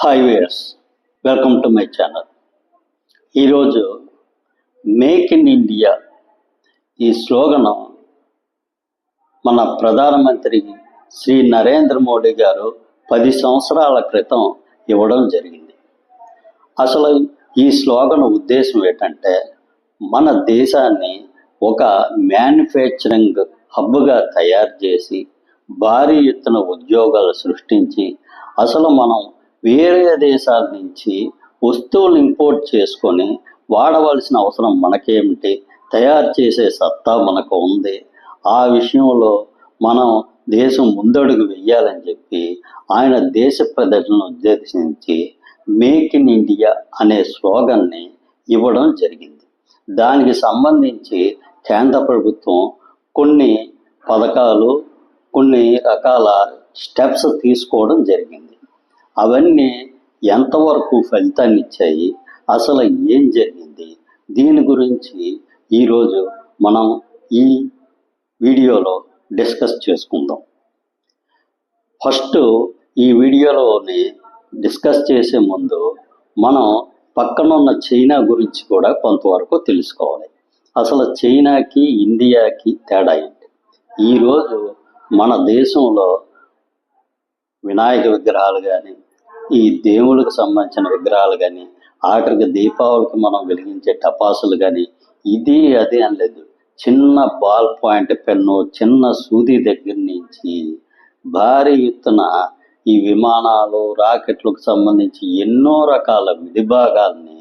Hi viewers welcome to my channel. ఈరోజు make in India ఈ స్లోగనం మన ప్రధానమంత్రి శ్రీ నరేంద్ర మోడీ గారు పది సంవత్సరాల క్రితం ఇవ్వడం జరిగింది. అసలు ఈ స్లోగన్ ఉద్దేశం ఏంటంటే మన దేశాన్ని ఒక మ్యానుఫ్యాక్చరింగ్ హబ్గా తయారు చేసి భారీ ఎత్తున ఉద్యోగాలు సృష్టించి అసలు మనం వేరే దేశాల నుంచి వస్తువులు ఇంపోర్ట్ చేసుకొని వాడవలసిన అవసరం మనకేమిటి? తయారు చేసే సత్తా మనకు ఉంది. ఆ విషయంలో మనం దేశం ముందడుగు వెయ్యాలని చెప్పి ఆయన దేశ ప్రదర్శనను ఉద్దేశించి మేక్ ఇన్ ఇండియా అనే స్లోగన్ని ఇవ్వడం జరిగింది. దానికి సంబంధించి కేంద్ర ప్రభుత్వం కొన్ని పథకాలు కొన్ని రకాల స్టెప్స్ తీసుకోవడం జరిగింది. అవన్నీ ఎంతవరకు ఫలితాన్ని ఇచ్చాయి? అసలు ఏం జరిగింది? దీని గురించి ఈరోజు మనం ఈ వీడియోలో డిస్కస్ చేసుకుందాం. ఫస్ట్ ఈ వీడియోలోని డిస్కస్ చేసే ముందు మనం పక్కనున్న చైనా గురించి కూడా కొంతవరకు తెలుసుకోవాలి. అసలు చైనాకి ఇండియాకి తేడా ఏంటి? ఈరోజు మన దేశంలో వినాయక విగ్రహాలు కానీ ఈ దేవుడికి సంబంధించిన విగ్రహాలు కానీ ఆఖరికి దీపావళికి మనం వెలిగించే టపాసులు కానీ ఇది అది అనలేదు. చిన్న బాల్ పాయింట్ పెన్ను చిన్న సూది దగ్గర నుంచి భారీ ఎత్తున ఈ విమానాలు రాకెట్లకు సంబంధించి ఎన్నో రకాల విడిభాగాల్ని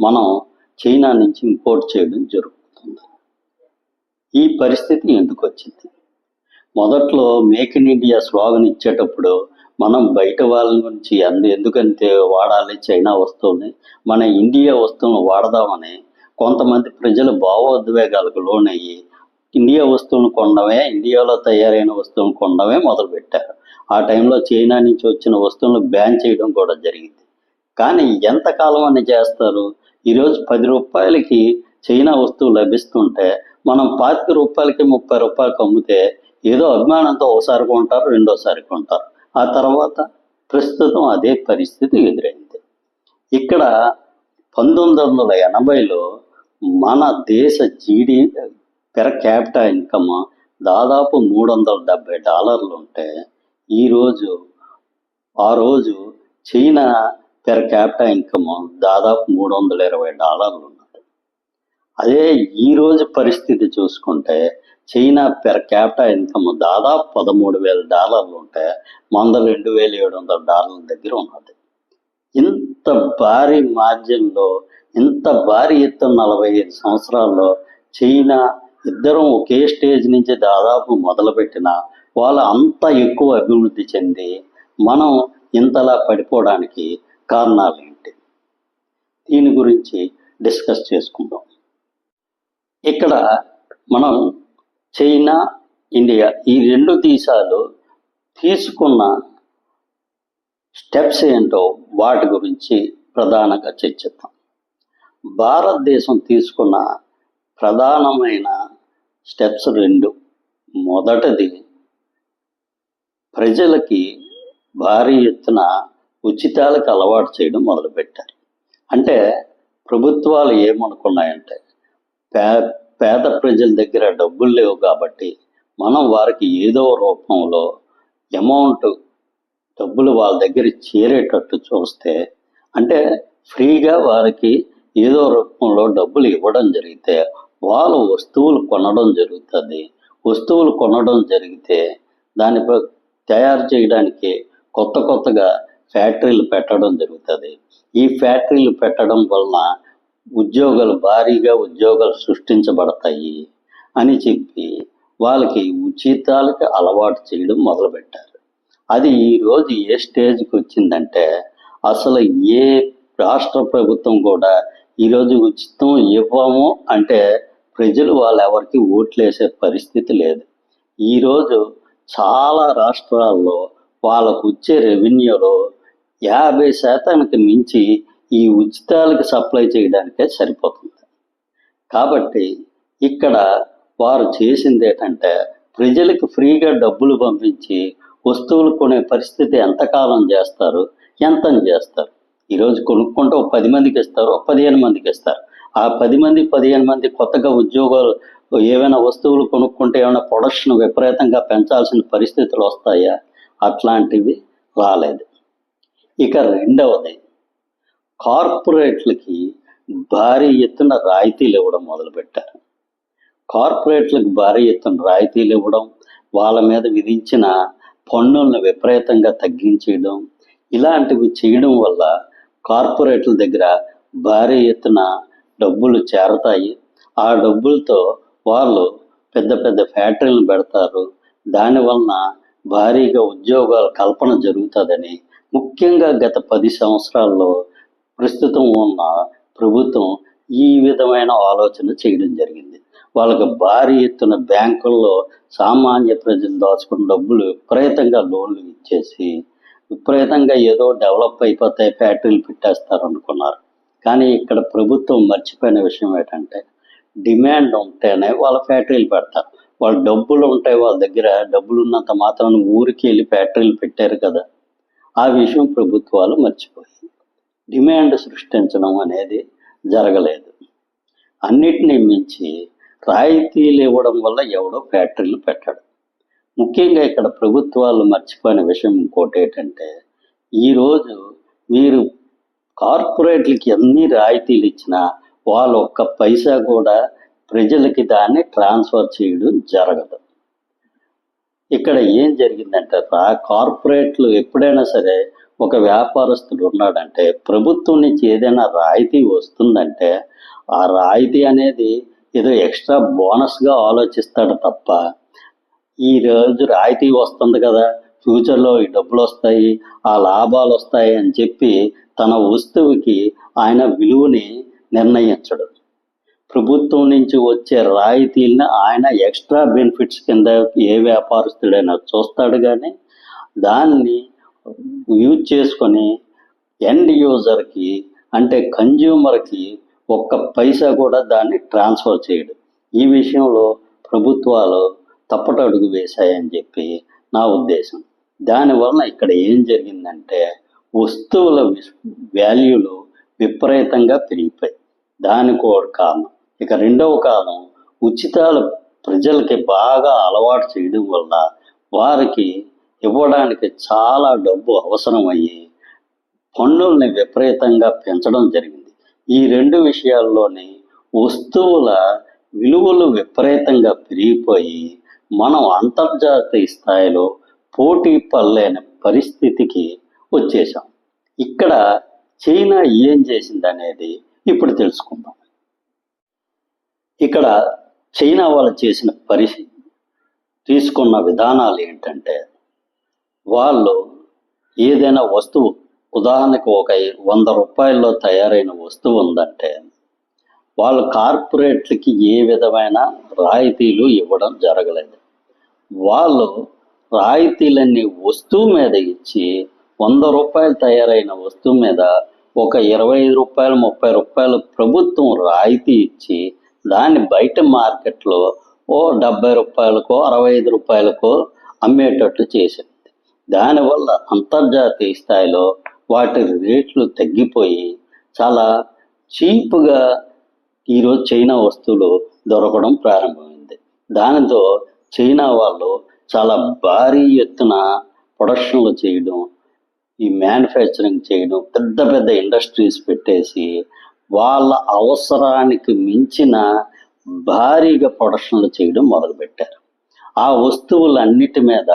మనం చైనా నుంచి ఇంపోర్ట్ చేయడం జరుగుతుంది. ఈ పరిస్థితి ఎందుకు వచ్చింది? మొదట్లో మేక్ ఇన్ ఇండియా స్లోగన్ ఇచ్చేటప్పుడు మనం బయట వాళ్ళ నుంచి అందు. ఎందుకంటే వాడాలి చైనా వస్తువుని మన ఇండియా వస్తువులను వాడదామని కొంతమంది ప్రజలు భావోద్వేగాలకు లోనయ్యి ఇండియా వస్తువులను కొనడమే ఇండియాలో తయారైన వస్తువులను కొనడమే మొదలుపెట్టారు. ఆ టైంలో చైనా నుంచి వచ్చిన వస్తువులను బ్యాన్ చేయడం కూడా జరిగింది. కానీ ఎంతకాలం అని చేస్తారు? ఈరోజు పది రూపాయలకి చైనా వస్తువు లభిస్తుంటే మనం పాతిక రూపాయలకి ముప్పై రూపాయలకి అమ్మితే ఏదో అభిమానంతో ఒకసారి కొంటారు రెండోసారి కొంటారు. ఆ తర్వాత ప్రస్తుతం అదే పరిస్థితి ఎదురైంది. ఇక్కడ పంతొమ్మిది వందల ఎనభైలో మన దేశ జీడి పెర్ క్యాపిటల్ ఇన్కమ్ దాదాపు మూడు వందల డెబ్బై డాలర్లు ఉంటే ఈరోజు ఆ రోజు చైనా పెర్ క్యాపిటల్ ఇన్కమ్ దాదాపు మూడు వందల ఇరవై డాలర్లు ఉన్నది. అదే ఈరోజు పరిస్థితి చూసుకుంటే చైనా పెర్ క్యాపిటల్ ఇన్కమ్ దాదాపు పదమూడు వేల డాలర్లు ఉంటే మంద రెండు వేల ఏడు వందల డాలర్ల దగ్గర ఉన్నది. ఇంత భారీ మార్జిన్లో ఇంత భారీ ఎత్తున నలభై ఐదు సంవత్సరాల్లో చైనా ఇద్దరం ఒకే స్టేజ్ నుంచి దాదాపు మొదలుపెట్టిన వాళ్ళు అంత ఎక్కువ అభివృద్ధి చెంది మనం ఇంతలా పడిపోవడానికి కారణాలు ఏంటి? దీని గురించి డిస్కస్ చేసుకుందాం. ఇక్కడ మనం చైనా ఇండియా ఈ రెండు దేశాలు తీసుకున్న స్టెప్స్ ఏంటో వాటి గురించి ప్రధానంగా చర్చిద్దాం. భారతదేశం తీసుకున్న ప్రధానమైన స్టెప్స్ రెండు. మొదటిది ప్రజలకి భారీ ఎత్తున ఉచితాలకు అలవాటు చేయడం మొదలుపెట్టారు. అంటే ప్రభుత్వాలు ఏమనుకున్నాయంటే పే పేద ప్రజల దగ్గర డబ్బులు లేవు కాబట్టి మనం వారికి ఏదో రూపంలో అమౌంట్ డబ్బులు వాళ్ళ దగ్గర చేరేటట్టు చూస్తే అంటే ఫ్రీగా వారికి ఏదో రూపంలో డబ్బులు ఇవ్వడం జరిగితే వాళ్ళు వస్తువులు కొనడం జరుగుతుంది. వస్తువులు కొనడం జరిగితే దానిపై తయారు చేయడానికి కొత్త కొత్తగా ఫ్యాక్టరీలు పెట్టడం జరుగుతుంది. ఈ ఫ్యాక్టరీలు పెట్టడం వలన ఉద్యోగాలు భారీగా ఉద్యోగాలు సృష్టించబడతాయి అని చెప్పి వాళ్ళకి ఉచితాలకి అలవాటు చేయడం మొదలుపెట్టారు. అది ఈరోజు ఏ స్టేజ్కి వచ్చిందంటే అసలు ఏ రాష్ట్ర ప్రభుత్వం కూడా ఈరోజు ఉచితం ఇవ్వము అంటే ప్రజలు వాళ్ళు ఎవరికి ఓట్లేసే పరిస్థితి లేదు. ఈరోజు చాలా రాష్ట్రాల్లో వాళ్ళకు వచ్చే రెవెన్యూలో యాభై శాతానికి మించి ఈ ఉచితాలకు సప్లై చేయడానికే సరిపోతుంది. కాబట్టి ఇక్కడ వారు చేసింది ఏంటంటే ప్రజలకు ఫ్రీగా డబ్బులు పంపించి వస్తువులు కొనే పరిస్థితి ఎంతకాలం చేస్తారు ఎంత చేస్తారు? ఈరోజు కొనుక్కుంటే ఒక పది మందికి ఇస్తారు ఒక పదిహేను మందికి ఇస్తారు. ఆ పది మంది పదిహేను మంది కొత్తగా ఉద్యోగాలు ఏవైనా వస్తువులు కొనుక్కుంటే ఏమైనా ప్రొడక్షన్ విపరీతంగా పెంచాల్సిన పరిస్థితులు వస్తాయా? అట్లాంటివి రాలేదు. ఇక రెండవది కార్పొరేట్లకి భారీ ఎత్తున రాయితీలు ఇవ్వడం మొదలుపెట్టారు. కార్పొరేట్లకు భారీ ఎత్తున రాయితీలు ఇవ్వడం వాళ్ళ మీద విధించిన పన్నులను విపరీతంగా తగ్గించేయడం ఇలాంటివి చేయడం వల్ల కార్పొరేట్ల దగ్గర భారీ ఎత్తున డబ్బులు చేరతాయి. ఆ డబ్బులతో వాళ్ళు పెద్ద పెద్ద ఫ్యాక్టరీలు పెడతారు. దానివలన భారీగా ఉద్యోగాల కల్పన జరుగుతుందని ముఖ్యంగా గత పది సంవత్సరాల్లో ప్రస్తుతం ఉన్న ప్రభుత్వం ఈ విధమైన ఆలోచన చేయడం జరిగింది. వాళ్ళకి భారీ ఎత్తున బ్యాంకుల్లో సామాన్య ప్రజలు దాచుకున్న డబ్బులు విపరీతంగా లోన్లు ఇచ్చేసి విపరీతంగా ఏదో డెవలప్ అయిపోతాయి ఫ్యాక్టరీలు పెట్టేస్తారు అనుకున్నారు. కానీ ఇక్కడ ప్రభుత్వం మర్చిపోయిన విషయం ఏంటంటే డిమాండ్ ఉంటేనే వాళ్ళ ఫ్యాక్టరీలు పెడతారు. వాళ్ళ డబ్బులు ఉంటాయి వాళ్ళ దగ్గర డబ్బులు ఉన్నంత మాత్రం ఊరికి వెళ్ళి ఫ్యాక్టరీలు పెట్టారు కదా. ఆ విషయం ప్రభుత్వాలు మర్చిపోయింది డిమాండ్ సృష్టించడం అనేది జరగలేదు. అన్నిటినీ మించి రాయితీలు ఇవ్వడం వల్ల ఎవడో ఫ్యాక్టరీలు పెట్టాడు. ముఖ్యంగా ఇక్కడ ప్రభుత్వాలు మర్చిపోయిన విషయం ఇంకోటి ఏంటంటే ఈరోజు మీరు కార్పొరేట్లకి ఎన్ని రాయితీలు ఇచ్చినా వాళ్ళు ఒక్క పైసా కూడా ప్రజలకి దాన్ని ట్రాన్స్ఫర్ చేయడం జరగదు. ఇక్కడ ఏం జరిగిందంటే రా కార్పొరేట్లు ఎప్పుడైనా సరే ఒక వ్యాపారస్తుడు ఉన్నాడంటే ప్రభుత్వం నుంచి ఏదైనా రాయితీ వస్తుందంటే ఆ రాయితీ అనేది ఏదో ఎక్స్ట్రా బోనస్గా ఆలోచిస్తాడు తప్ప ఈ రోజు రాయితీ వస్తుంది కదా ఫ్యూచర్లో ఈ డబ్బులు వస్తాయి ఆ లాభాలు వస్తాయి అని చెప్పి తన వస్తువుకి ఆయన విలువని నిర్ణయించడు. ప్రభుత్వం నుంచి వచ్చే రాయితీలను ఆయన ఎక్స్ట్రా బెనిఫిట్స్ కింద ఏ వ్యాపారస్తుడైనా చూస్తాడు కానీ దాన్ని యూజ్ చేసుకొని ఎండ్ యూజర్కి అంటే కన్జ్యూమర్కి ఒక్క పైసా కూడా దాన్ని ట్రాన్స్ఫర్ చేయడు. ఈ విషయంలో ప్రభుత్వాలు తప్పటడుగు వేశాయని చెప్పి నా ఉద్దేశం. దానివలన ఇక్కడ ఏం జరిగిందంటే వస్తువుల వాల్యూలు విపరీతంగా పెరిగిపోయి దానికి ఒక కారణం. ఇక రెండవ కారణం ఉచితాలు ప్రజలకి బాగా అలవాటు చేయడం వల్ల వారికి ఇవ్వడానికి చాలా డబ్బు అవసరమయ్యి పన్నుల్ని విపరీతంగా పెంచడం జరిగింది. ఈ రెండు విషయాల్లోని వస్తువుల విలువలు విపరీతంగా పెరిగిపోయి మనం అంతర్జాతీయ స్థాయిలో పోటీ పడలేని పరిస్థితికి వచ్చేసాం ఇక్కడ చైనా ఏం చేసింది అనేది ఇప్పుడు తెలుసుకుందాం. ఇక్కడ చైనా వాళ్ళు చేసిన పరిస్థితి తీసుకున్న విధానాలు ఏంటంటే వాళ్ళు ఏదైనా వస్తువు ఉదాహరణకు ఒక వంద రూపాయల్లో తయారైన వస్తువు ఉందంటే వాళ్ళు కార్పొరేట్లకి ఏ విధమైన రాయితీలు ఇవ్వడం జరగలేదు. వాళ్ళు రాయితీలన్నీ వస్తువు మీద ఇచ్చి వంద రూపాయలు తయారైన వస్తువు మీద ఒక ఇరవై ఐదు రూపాయలు ముప్పై రూపాయలు ప్రభుత్వం రాయితీ ఇచ్చి దాన్ని బయట మార్కెట్లో ఓ డెబ్బై రూపాయలకో అరవై ఐదు రూపాయలకో అమ్మేటట్టు చేసింది దానివల్ల అంతర్జాతీయ స్థాయిలో వాటి రేట్లు తగ్గిపోయి చాలా చీప్గా ఈరోజు చైనా వస్తువులు దొరకడం ప్రారంభమైంది. దానితో చైనా వాళ్ళు చాలా భారీ ఎత్తున ప్రొడక్షన్లు చేయడం ఈ మ్యానుఫ్యాక్చరింగ్ చేయడం పెద్ద పెద్ద ఇండస్ట్రీస్ పెట్టేసి వాళ్ళ అవసరానికి మించిన భారీగా ప్రొడక్షన్లు చేయడం మొదలుపెట్టారు. ఆ వస్తువులన్నిటి మీద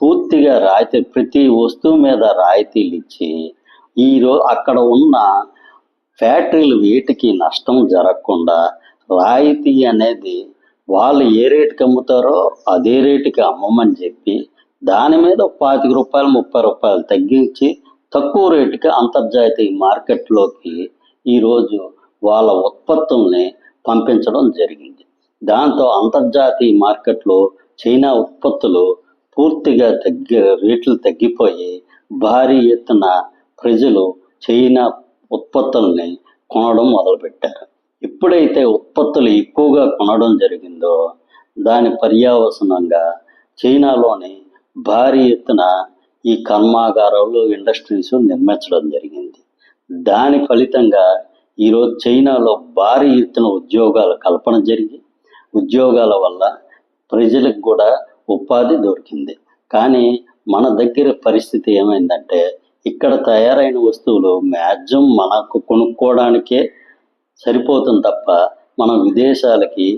పూర్తిగా రాయితీ ప్రతి వస్తువు మీద రాయితీలు ఇచ్చి ఈరోజు అక్కడ ఉన్న ఫ్యాక్టరీలు వీటికి నష్టం జరగకుండా రాయితీ అనేది వాళ్ళు ఏ రేటుకి అమ్ముతారో అదే రేటుకి అమ్మమని చెప్పి దాని మీద పాతిక రూపాయలు ముప్పై రూపాయలు తగ్గించి తక్కువ రేటుకి అంతర్జాతీయ మార్కెట్లోకి ఈరోజు వాళ్ళ ఉత్పత్తుల్ని పంపించడం జరిగింది. దాంతో అంతర్జాతీయ మార్కెట్లో చైనా ఉత్పత్తులు పూర్తిగా తగ్గి రేట్లు తగ్గిపోయి భారీ ఎత్తున ప్రజలు చైనా ఉత్పత్తుల్ని కొనడం మొదలుపెట్టారు. ఎప్పుడైతే ఉత్పత్తులు ఎక్కువగా కొనడం జరిగిందో దాని పర్యావసనంగా చైనాలోని భారీ ఎత్తున ఈ కర్మాగారాలు ఇండస్ట్రీస్ నిర్మించడం జరిగింది. దాని ఫలితంగా ఈరోజు చైనాలో భారీ ఎత్తున ఉద్యోగాల కల్పన జరిగి ఉద్యోగాల వల్ల ప్రజలకు కూడా ఉపాధి దొరికింది. కానీ మన దగ్గర పరిస్థితి ఏమైందంటే ఇక్కడ తయారైన వస్తువులు మ్యాక్సిమం మనకు కొనుక్కోవడానికే సరిపోతుంది తప్ప మనం విదేశాలకి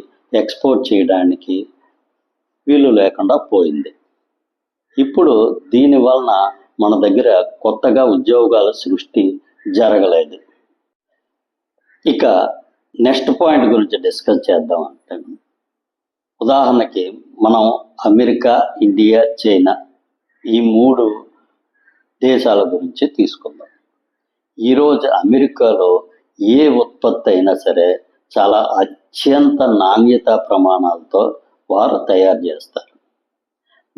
ఎక్స్పోర్ట్ చేయడానికి వీలు లేకుండా పోయింది. ఇప్పుడు దీని వలన మన దగ్గర కొత్తగా ఉద్యోగాల సృష్టి జరగలేదు. ఇక నెక్స్ట్ పాయింట్ గురించి డిస్కస్ చేద్దాం అంటే ఉదాహరణకి మనం అమెరికా ఇండియా చైనా ఈ మూడు దేశాల గురించి తీసుకుందాం. ఈరోజు అమెరికాలో ఏ ఉత్పత్తి అయినా సరే చాలా అత్యంత నాణ్యత ప్రమాణాలతో వారు తయారు చేస్తారు.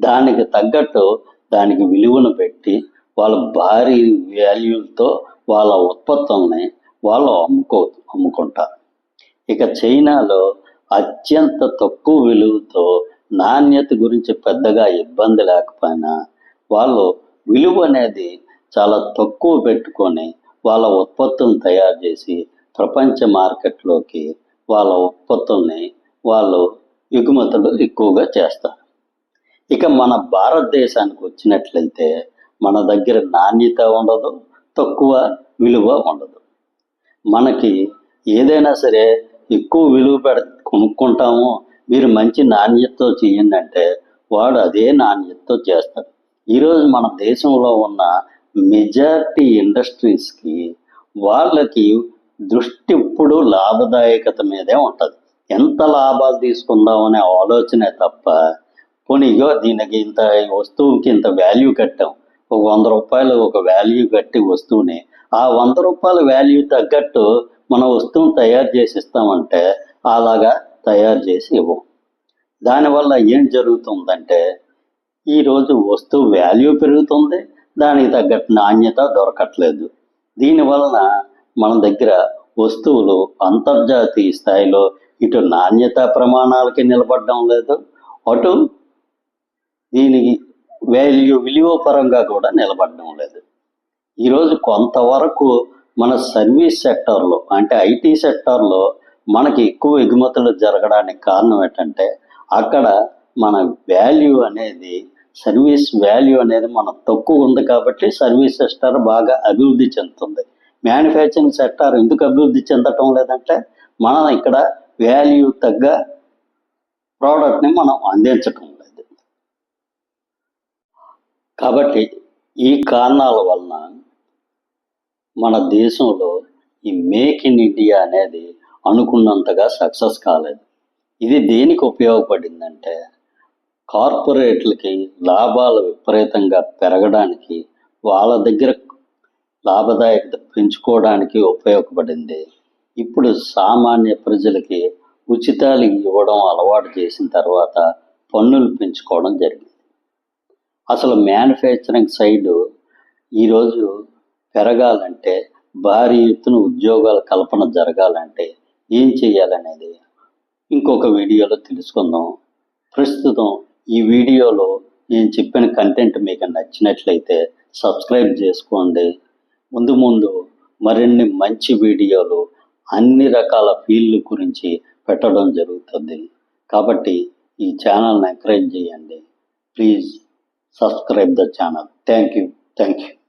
దానికి తగ్గట్టు దానికి విలువను పెట్టి వాళ్ళ భారీ వాల్యూలతో వాళ్ళ ఉత్పత్తుల్ని వాళ్ళు అమ్ముకో అమ్ముకుంటారు. ఇక చైనాలో అత్యంత తక్కువ విలువతో నాణ్యత గురించి పెద్దగా ఇబ్బంది లేకపోయినా వాళ్ళు విలువ అనేది చాలా తక్కువ పెట్టుకొని వాళ్ళ ఉత్పత్తులను తయారు చేసి ప్రపంచ మార్కెట్లోకి వాళ్ళ ఉత్పత్తుల్ని వాళ్ళు ఎగుమతులు ఎక్కువగా చేస్తారు. ఇక మన భారతదేశానికి వచ్చినట్లయితే మన దగ్గర నాణ్యత ఉండదు తక్కువ విలువ ఉండదు. మనకి ఏదైనా సరే ఎక్కువ విలువ పెడ కొనుక్కుంటాము. మీరు మంచి నాణ్యతతో చేయండి అంటే వాడు అదే నాణ్యతతో చేస్తాడు. ఈరోజు మన దేశంలో ఉన్న మెజారిటీ ఇండస్ట్రీస్కి వాళ్ళకి దృష్టి ఇప్పుడు లాభదాయకత మీదే ఉంటుంది. ఎంత లాభాలు తీసుకుందాం అనే ఆలోచనే తప్ప పోనీగో దీనికి ఇంత వస్తువుకి ఇంత వాల్యూ కట్టాం. ఒక వంద రూపాయలు ఒక వాల్యూ కట్టి వస్తువుని ఆ వంద రూపాయల వాల్యూ తగ్గట్టు మన వస్తువుని తయారు చేసి ఇస్తామంటే అలాగా తయారు చేసి ఇవ్వం. దానివల్ల ఏం జరుగుతుందంటే ఈరోజు వస్తువు వాల్యూ పెరుగుతుంది దానికి తగ్గట్టు నాణ్యత దొరకట్లేదు. దీనివలన మన దగ్గర వస్తువులు అంతర్జాతీయ స్థాయిలో ఇటు నాణ్యత ప్రమాణాలకి నిలబడడం లేదు అటు దీనికి వాల్యూ విలువ పరంగా కూడా నిలబడడం లేదు. ఈరోజు కొంతవరకు మన సర్వీస్ సెక్టర్లో అంటే ఐటీ సెక్టర్లో మనకి ఎక్కువ ఎగుమతులు జరగడానికి కారణం ఏంటంటే అక్కడ మన వాల్యూ అనేది సర్వీస్ వాల్యూ అనేది మన తక్కువ ఉంది కాబట్టి సర్వీస్ సెక్టార్ బాగా అభివృద్ధి చెందుతుంది. మ్యానుఫ్యాక్చరింగ్ సెక్టార్ ఎందుకు అభివృద్ధి చెందటం లేదంటే మనం ఇక్కడ వాల్యూ తగ్గ ప్రోడక్ట్ని మనం అందించటం లేదు. కాబట్టి ఈ కారణాల వలన మన దేశంలో ఈ మేక్ ఇన్ ఇండియా అనేది అనుకున్నంతగా సక్సెస్ కాలేదు. ఇది దేనికి ఉపయోగపడిందంటే కార్పొరేట్లకి లాభాలు విపరీతంగా పెరగడానికి వాళ్ళ దగ్గర లాభదాయకత పెంచుకోవడానికి ఉపయోగపడింది. ఇప్పుడు సామాన్య ప్రజలకి ఉచితాలు ఇవ్వడం అలవాటు చేసిన తర్వాత పన్నులు పెంచుకోవడం జరిగింది. అసలు మ్యానుఫ్యాక్చరింగ్ సైడ్ ఈరోజు పెరగాలంటే భారీ ఎత్తున ఉద్యోగాల కల్పన జరగాలంటే ఏం చేయాలనేది ఇంకొక వీడియోలో తెలుసుకుందాం. ప్రస్తుతం ఈ వీడియోలో నేను చెప్పిన కంటెంట్ మీకు నచ్చినట్లయితే సబ్స్క్రైబ్ చేసుకోండి. ముందు ముందు మరిన్ని మంచి వీడియోలు అన్ని రకాల ఫీల్డ్ గురించి పెట్టడం జరుగుతుంది. కాబట్టి ఈ ఛానల్ని ఎంకరేజ్ చేయండి. Please subscribe the channel thank you thank you